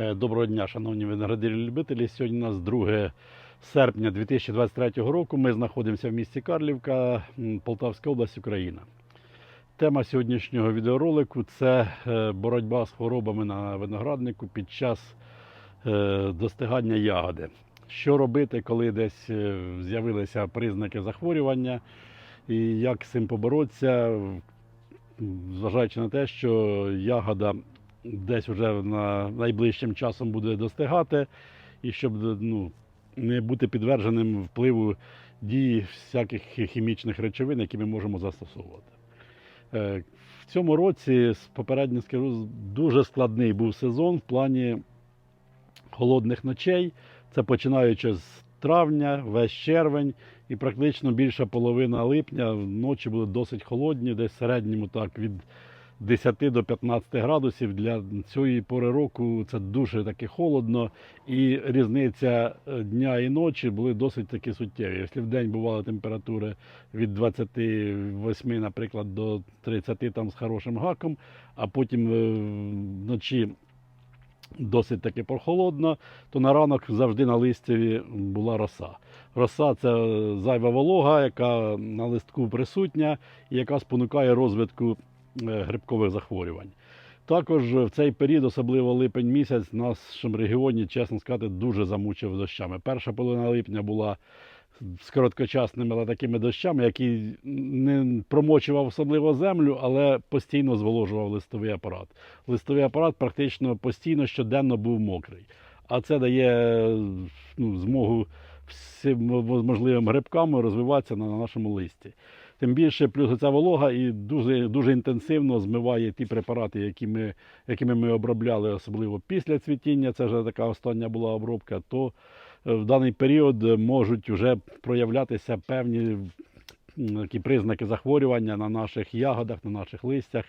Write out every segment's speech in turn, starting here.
Е, Доброго дня, шановні виноградарі-любителі. Сьогодні у нас 2 серпня 2023 року. Ми знаходимося в місті Карлівка, Полтавська область, Україна. Тема сьогоднішнього відеоролику це е, боротьба з хворобами на винограднику під час е, достигання ягоди. Що робити, коли десь з'явилися признаки захворювання, і як з цим поборотися, зважаючи на те, що ягода десь вже на найближчим часом буде достигати, і щоб ну, не бути підтвердженим впливу дії всяких хімічних речовин, які ми можемо застосовувати. Е, В цьому році, попередньо скажу, дуже складний був сезон в плані холодних ночей. Це починаючи з травня, весь червень, і практично більша половина липня ночі були досить холодні, десь середньому так від 10 до 15 градусів. Для цієї пори року це дуже таки холодно, і різниця е, дня і ночі були досить таки суттєві. Якщо в день бували температури від 28, наприклад, до 30 там з хорошим гаком, а потім е, вночі досить таки прохолодно, то на ранок завжди на листяві була роса. Роса це зайва волога, яка на листку присутня і яка спонукає розвитку грибкових захворювань. Також в цей період, особливо липень місяць, в нашому регіоні, чесно сказати, дуже замучив дощами. Перша половина липня була з короткочасними але такими дощами, які не промочував особливо землю, але постійно зволожував листовий апарат. Листовий апарат практично постійно щоденно був мокрий. А це дає ну, змогу всім можливим грибкам розвиватися на нашому листі. Тим більше, плюс ця волога і дуже, дуже інтенсивно змиває ті препарати, які ми, якими ми обробляли, особливо після цвітіння. Це вже така остання була обробка. То е, в даний період можуть вже проявлятися певні такі признаки захворювання на наших ягодах, на наших листях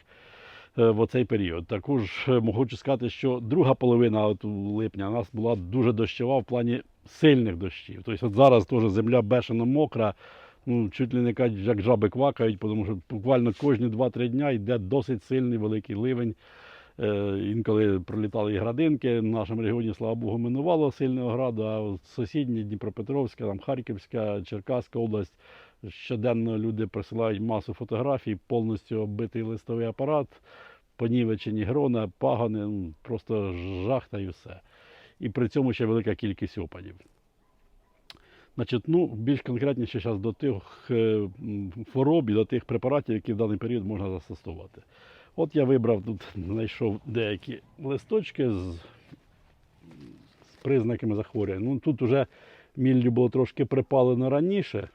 е, в оцей період. Також е, хочу сказати, що друга половина от липня у нас була дуже дощова в плані сильних дощів. Тобто от зараз теж земля бешено мокра, ну, чуть ли не кажуть, як жаби квакають, тому що буквально кожні 2-3 дня йде досить сильний великий ливень. Е, Інколи пролітали і градинки. В нашому регіоні, слава Богу, минувало сильного граду, а сусідні Дніпропетровська, там, Харківська, Черкаська область. Щоденно люди присилають масу фотографій, повністю оббитий листовий апарат, понівечені грона, пагони, ну, просто жах та й все. І при цьому ще велика кількість опадів. Значить, ну, більш конкретніше зараз до тих е, хвороб і до тих препаратів, які в даний період можна застосовувати. От я вибрав тут, знайшов деякі листочки з, з признаками захворювання. Ну, тут вже міллю було трошки припалено раніше.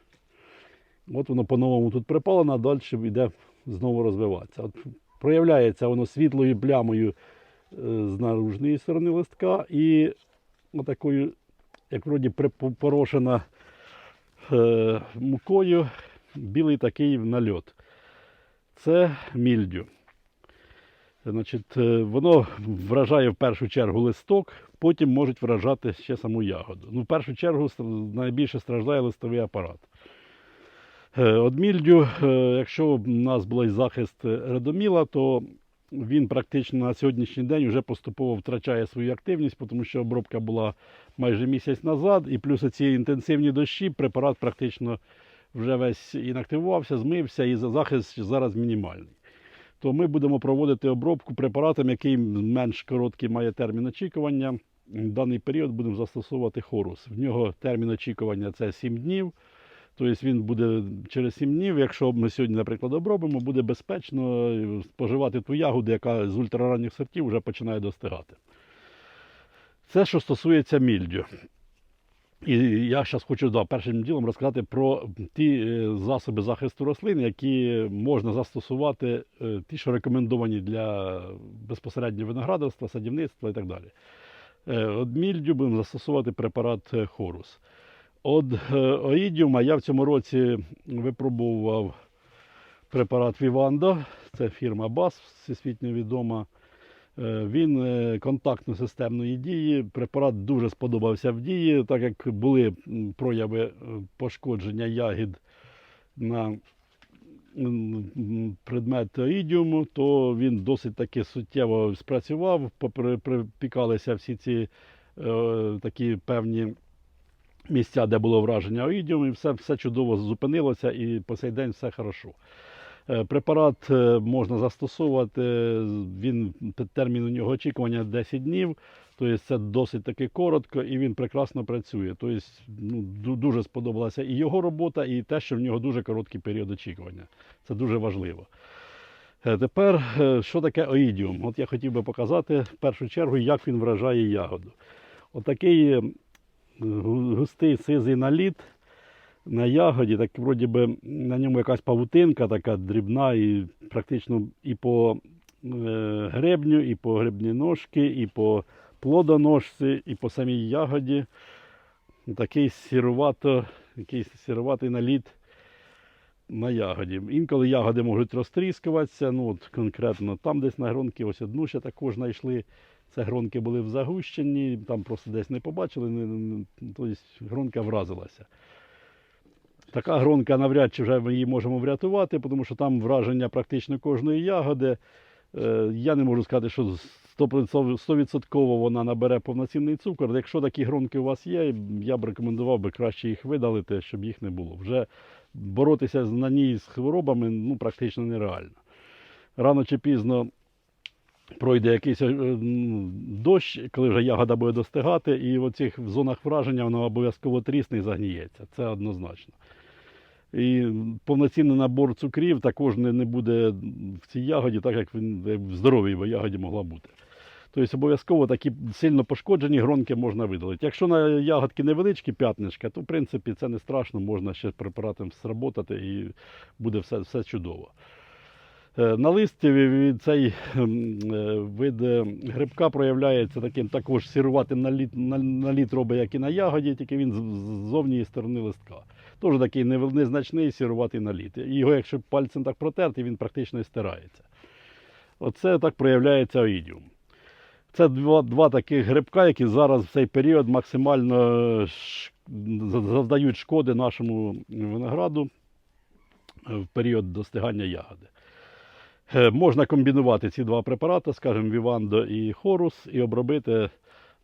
От воно по-новому тут припалено, а далі йде знову розвиватися. От проявляється воно світлою плямою е, з наружної сторони листка і отакою, як вроді припорошена е, мукою, білий такий нальот. Це мільдю. Значить, е, воно вражає в першу чергу листок, потім можуть вражати ще саму ягоду. Ну, в першу чергу найбільше страждає листовий апарат. Е, От мільдю, е, якщо у нас був захист редоміла, то він практично на сьогоднішній день вже поступово втрачає свою активність, тому що обробка була майже місяць назад, і плюс ці інтенсивні дощі, препарат практично вже весь інактивувався, змився, і захист зараз мінімальний. То ми будемо проводити обробку препаратом, який менш короткий має термін очікування. В даний період будемо застосовувати хорус. В нього термін очікування це 7 днів. Тобто він буде через 7 днів, якщо ми сьогодні, наприклад, обробимо, буде безпечно е, споживати ту ягоду, яка з ультраранніх сортів вже починає достигати. Це що стосується мільдю. І я зараз хочу да, першим ділом розказати про ті е, засоби захисту рослин, які можна застосувати, е, ті, що рекомендовані для безпосередньо виноградарства, садівництва і так далі. От мільдю будемо застосовувати препарат хорус. От е, оїдіума я в цьому році випробував препарат Вівандо, це фірма БАС, всесвітньо відома. Е, Він е, контактно-системної дії. Препарат дуже сподобався в дії, так як були прояви е, пошкодження ягід на предмет оїдіуму, то він досить таки суттєво спрацював, припікалися всі ці е, такі певні місця, де було враження оїдіум, і все, все чудово зупинилося, і по цей день все хорошо. Е, Препарат е, можна застосовувати, він термін у нього очікування 10 днів, тобто це досить таки коротко і він прекрасно працює. Тобто ну, дуже сподобалася і його робота, і те, що в нього дуже короткий період очікування. Це дуже важливо. Е, Тепер, що таке оїдіум? От я хотів би показати в першу чергу, як він вражає ягоду. Отакий гу- густий сизий наліт на ягоді, так вроді би на ньому якась павутинка така дрібна, і практично і по е, гребню, і по гребні ножки, і по плодоножці, і по самій ягоді. Такий сірувато, якийсь сіруватий наліт на ягоді. Інколи ягоди можуть розтріскуватися. Ну, от конкретно там десь на гронки, ось одну ще також знайшли. Це гронки були в загущенні, там просто десь не побачили, не- тобто гронка вразилася. Така гронка навряд чи вже ми її можемо врятувати, тому що там враження практично кожної ягоди. Е, Я не можу сказати, що 100% 100% вона набере повноцінний цукор. Якщо такі гронки у вас є, я б рекомендував би краще їх видалити, щоб їх не було. Вже боротися на ній з хворобами ну, практично нереально. Рано чи пізно пройде якийсь е, дощ, коли вже ягода буде достигати, і в цих зонах враження воно обов'язково трісне і загніється. Це однозначно. І повноцінний набор цукрів також не, буде в цій ягоді, так як він в здоровій ягоді могла бути. Тобто обов'язково такі сильно пошкоджені гронки можна видалити. Якщо на ягодки невеличкі п'ятнишка, то в принципі це не страшно, можна ще препаратом сработати і буде все, все чудово. Е, На листі цей ем, е, вид е, грибка проявляється таким також сіруватим наліт, на- наліт робить, як і на ягоді, тільки він з з зовнішньої сторони листка. Теж такий незначний сіруватий наліт. Його, якщо пальцем так протерти, він практично стирається. Оце так проявляється оїдіум. Це два, два таких грибка, які зараз в цей період максимально завдають шкоди нашому винограду в період достигання ягоди. Е, Можна комбінувати ці два препарати, скажімо, Вівандо і Хорус, і обробити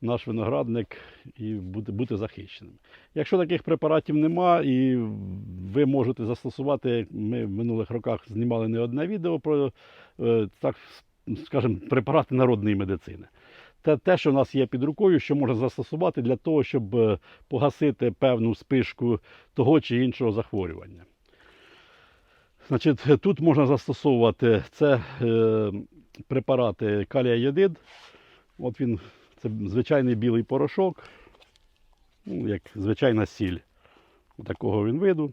наш виноградник і бути, бути захищеним. Якщо таких препаратів нема, і ви можете застосувати, ми в минулих роках знімали не одне відео про е, так, скажімо, препарати народної медицини. Те, те, що в нас є під рукою, що можна застосувати для того, щоб е, погасити певну спишку того чи іншого захворювання. Значить, тут можна застосовувати це е, препарати калія єдид. От він, це звичайний білий порошок, ну, як звичайна сіль. Такого він виду.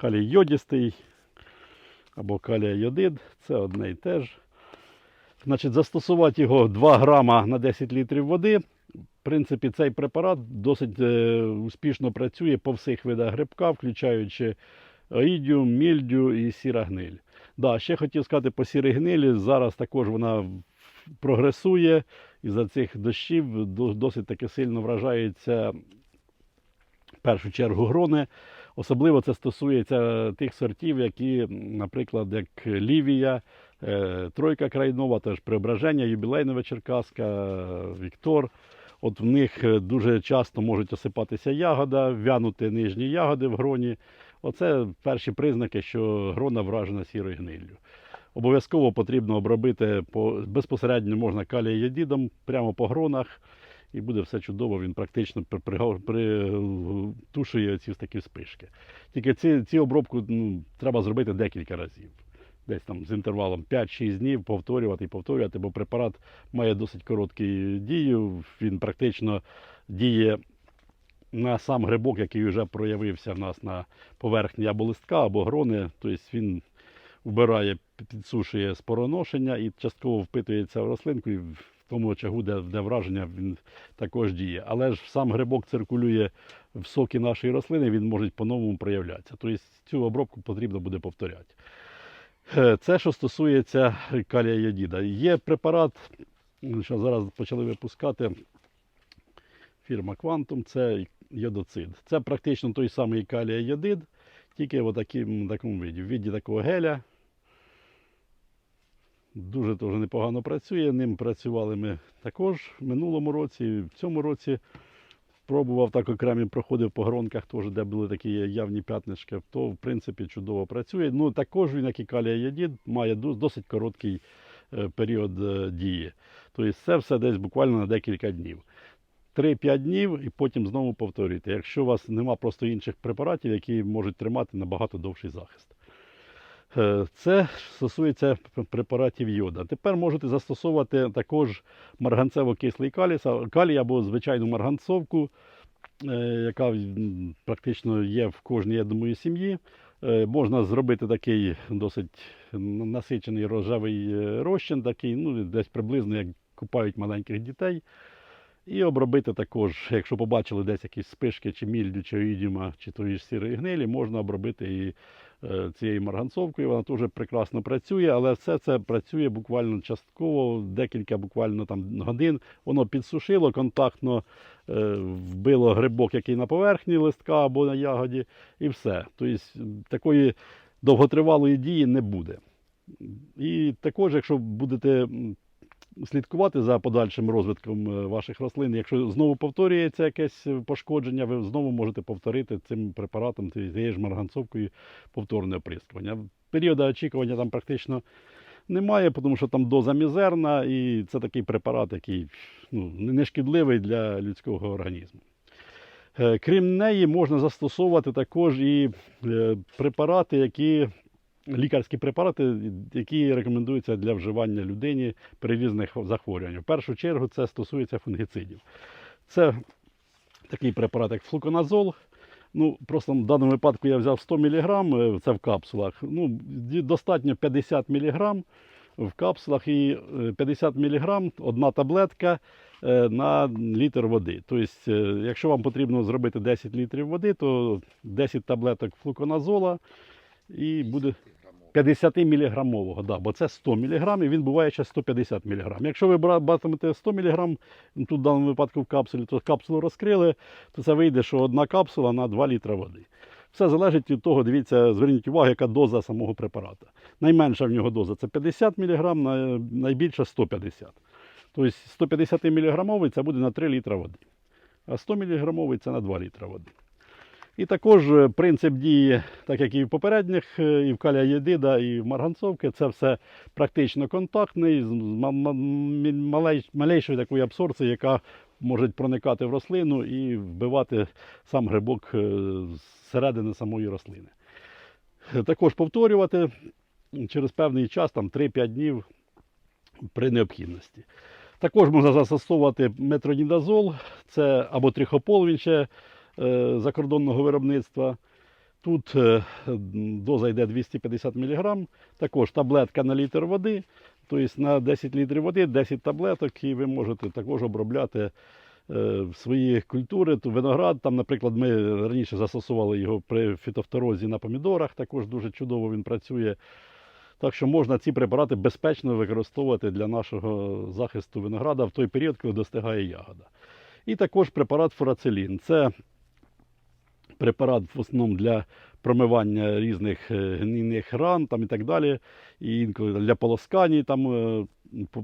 Калій йодістий або калія йодид це одне і те ж. Значить, застосувати його 2 грама на 10 літрів води. В принципі, цей препарат досить е, успішно працює по всіх видах грибка, включаючи оїдіум, мільдю і сіра гниль. Да, ще хотів сказати по сірій гнилі. Зараз також вона прогресує і за цих дощів досить таки сильно вражаються в першу чергу грони. Особливо це стосується тих сортів, які, наприклад, як Лівія, е, Тройка Крайнова, теж Преображення, Юбілейнова Черкаська, Віктор. От в них е, дуже часто можуть осипатися ягода, вянути нижні ягоди в гроні. Оце перші признаки, що грона вражена сірою гниллю. Обов'язково потрібно обробити по, безпосередньо можна калієдідом прямо по гронах, і буде все чудово, він практично при, при, притушує ці такі спишки. Тільки ці, ці обробку ну, треба зробити декілька разів. Десь там з інтервалом 5-6 днів повторювати і повторювати, бо препарат має досить коротку дію. Він практично діє на сам грибок, який вже проявився в нас на поверхні або листка, або грони. Тобто він вбирає, підсушує спороношення і частково впитується в рослинку, і в тому очагу, де, де враження, він також діє. Але ж сам грибок циркулює в соки нашої рослини, він може по-новому проявлятися. Тобто цю обробку потрібно буде повторяти. Е, Це що стосується калія йодіда. Є препарат, що зараз почали випускати фірма Quantum, це йодоцид. Це практично той самий калія тільки в такому, виді. В виді такого геля. Дуже теж непогано працює. Ним працювали ми також в минулому році, в цьому році. Пробував так окремі проходив по гронках, теж, де були такі явні п'ятнишки, то в принципі чудово працює. Ну також він, як і калія єдід, має досить короткий е, період е, дії. Тобто це все десь буквально на декілька днів. 3-5 днів і потім знову повторюйте. Якщо у вас нема просто інших препаратів, які можуть тримати набагато довший захист. Е, Це стосується препаратів йода. Тепер можете застосовувати також марганцево-кислий калій, калій або звичайну марганцовку, е, яка практично є в кожній, я думаю, сім'ї. Е, Можна зробити такий досить насичений рожевий розчин, такий, ну, десь приблизно як купають маленьких дітей. І обробити також, якщо побачили десь якісь спишки, чи мільдю, чи оїдіма, чи тої ж сірої гнилі, можна обробити і е, цією марганцовкою. Вона дуже прекрасно працює, але все це працює буквально частково, декілька буквально там годин. Воно підсушило, контактно е, вбило грибок, який на поверхні листка або на ягоді, і все. Тобто такої довготривалої дії не буде. І також, якщо будете слідкувати за подальшим розвитком е, ваших рослин. Якщо знову повторюється якесь пошкодження, ви знову можете повторити цим препаратом, цією ж марганцовкою повторне оприскування. Періоду очікування там практично немає, тому що там доза мізерна, і це такий препарат, який ну, не шкідливий для людського організму. Е, Крім неї, можна застосовувати також і е, препарати, які лікарські препарати, які рекомендуються для вживання людині при різних захворюваннях. В першу чергу це стосується фунгіцидів. Це такий препарат, як флуконазол. Ну, просто в даному випадку я взяв 100 мг, е, це в капсулах. Ну, достатньо 50 мг в капсулах і е, 50 мг одна таблетка е, на літр води. Тобто, е, якщо вам потрібно зробити 10 літрів води, то 10 таблеток флуконазола і буде 50 міліграмового, да, бо це 100 мг, і він буває ще 150 мг. Якщо ви бра- братимете 100 мг, ну, тут в даному випадку в капсулі, то капсулу розкрили, то це вийде, що одна капсула на 2 літра води. Все залежить від того, дивіться, зверніть увагу, яка доза самого препарата. Найменша в нього доза це 50 мг, найбільша 150. Тобто 150 мг це буде на 3 літра води, а 100 мг це на 2 літра води. І також е, принцип дії, так як і в попередніх, е, і в калія єдида, і в марганцовки, це все практично контактний, з малейшою такою абсорбцією, яка може проникати в рослину і вбивати сам грибок е, зсередини самої рослини. Також повторювати через певний час, там 3-5 днів при необхідності. Також можна застосовувати метронідазол, це або трихопол, він ще закордонного виробництва. Тут е, доза йде 250 мг, також таблетка на літр води, тобто на 10 літрів води 10 таблеток, і ви можете також обробляти е, свої культури. То виноград, там, наприклад, ми раніше застосували його при фітофторозі на помідорах, також дуже чудово він працює. Так що можна ці препарати безпечно використовувати для нашого захисту винограда в той період, коли достигає ягода. І також препарат фурацелін. Це препарат в основному для промивання різних е, гнійних ран там, і так далі, і інколи для полоскань там, е,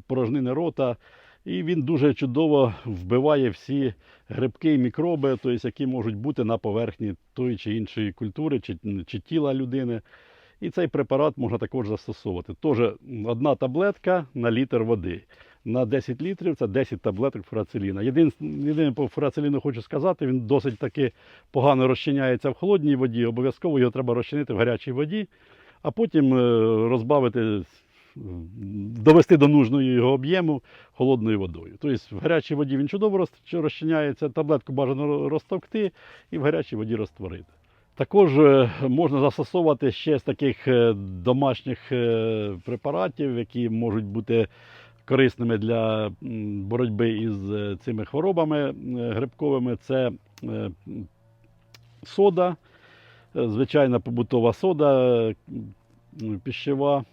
порожнини рота. І він дуже чудово вбиває всі грибки і мікроби, тобто, які можуть бути на поверхні тої чи іншої культури чи, чи тіла людини. І цей препарат можна також застосовувати. Теж одна таблетка на літр води. На 10 літрів це 10 таблеток фурацеліна. Єдине, єдине по фурацеліну хочу сказати, він досить таки погано розчиняється в холодній воді. Обов'язково його треба розчинити в гарячій воді, а потім е, розбавити, довести до нужного його об'єму холодною водою. Тобто в гарячій воді він чудово розчиняється, таблетку бажано розтовкти і в гарячій воді розтворити. Також е, можна застосовувати ще з таких е, домашніх препаратів, які можуть бути корисними для боротьби із е, цими хворобами е, грибковими. Це е, сода, звичайна побутова сода піщева,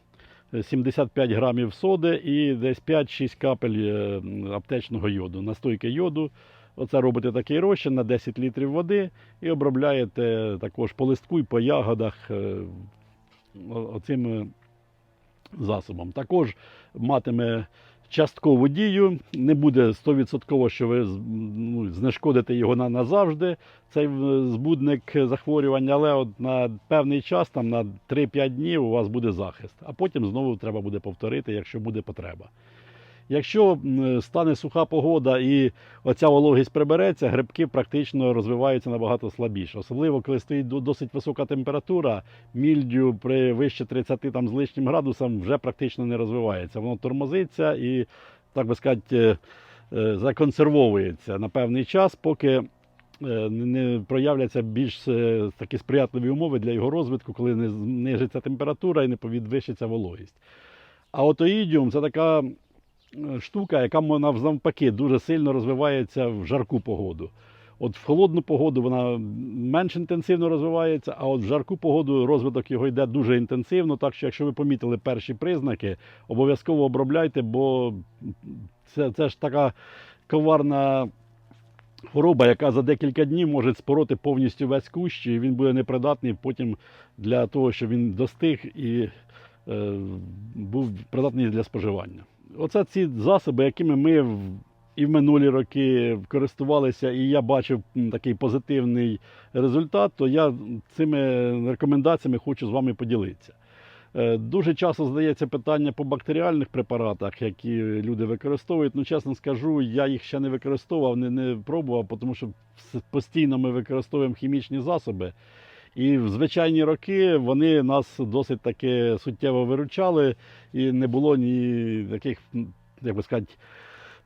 е, 75 грамів соди і десь 5-6 капель аптечного йоду, настойки йоду Оце робите такий розчин на 10 літрів води і обробляєте також по листку і по ягодах о- оцим е, засобом. Також матиме часткову дію, не буде 100% що ви ну, знешкодите його на, назавжди, цей е, збудник захворювання, але от на певний час, там на 3-5 днів у вас буде захист, а потім знову треба буде повторити, якщо буде потреба. Якщо стане суха погода і оця вологість прибереться, грибки практично розвиваються набагато слабіше. Особливо, коли стоїть досить висока температура, мільдю при вище 30 там, з лишнім градусом вже практично не розвивається. Воно тормозиться і, так би сказати, е, е, законсервовується на певний час, поки е, не- проявляться більш такі сприятливі умови для його розвитку, коли не знижиться температура і не підвищиться вологість. А отоїдіум це така штука, яка навпаки дуже сильно розвивається в жарку погоду. От в холодну погоду вона менш інтенсивно розвивається, а от в жарку погоду розвиток його йде дуже інтенсивно. Так що, якщо ви помітили перші признаки, обов'язково обробляйте, бо це, це ж така коварна хвороба, яка за декілька днів може спороти повністю весь кущ, і він буде непридатний потім для того, щоб він достиг і е, був придатний для споживання. Оце ці засоби, якими ми в, і в минулі роки користувалися, і я бачив такий позитивний результат, то я цими рекомендаціями хочу з вами поділитися. Е, Дуже часто задається питання по бактеріальних препаратах, які люди використовують. Ну, чесно скажу, я їх ще не використовував, не, не пробував, тому що постійно ми використовуємо хімічні засоби. І в звичайні роки вони нас досить таки суттєво виручали, і не було ні таких, як би сказати,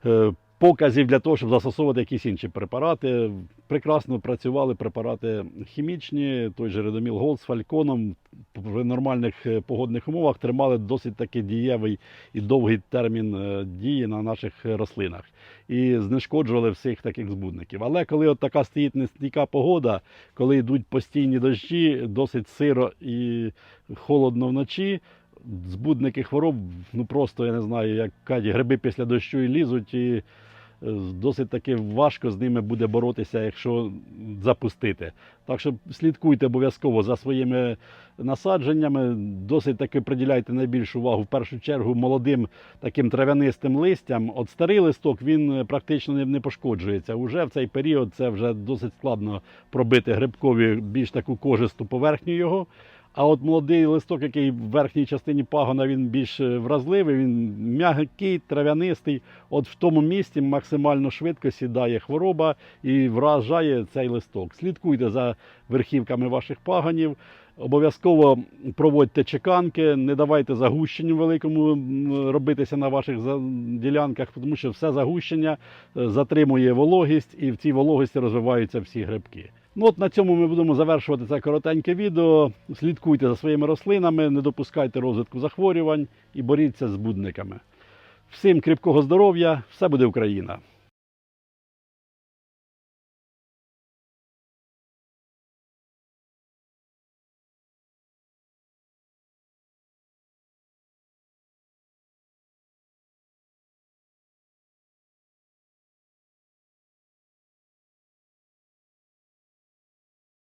е, показів для того, щоб застосовувати якісь інші препарати. Прекрасно працювали препарати хімічні, той же Редоміл Голд з фальконом в нормальних е, погодних умовах тримали досить таки дієвий і довгий термін е, дії на наших рослинах і знешкоджували всіх таких збудників. Але коли от така стоїть нестійка погода, коли йдуть постійні дощі, досить сиро і холодно вночі, збудники хвороб, ну просто я не знаю, як кажуть, гриби після дощу і лізуть, і досить таки важко з ними буде боротися, якщо запустити. Так що слідкуйте обов'язково за своїми насадженнями, досить таки приділяйте найбільшу увагу в першу чергу молодим таким трав'янистим листям. От старий листок він е, практично не, пошкоджується. Уже в цей період це вже досить складно пробити грибкові більш таку кожисту поверхню його. А от молодий листок, який в верхній частині пагона, він більш е, вразливий, він м'який, трав'янистий. От в тому місці максимально швидко сідає хвороба і вражає цей листок. Слідкуйте за верхівками ваших паганів. Обов'язково проводьте чеканки, не давайте загущенню великому робитися на ваших ділянках, тому що все загущення е, затримує вологість і в цій вологості розвиваються всі грибки. Ну от на цьому ми будемо завершувати це коротеньке відео. Слідкуйте за своїми рослинами, не допускайте розвитку захворювань і боріться з будниками. Всім кріпкого здоров'я, все буде Україна!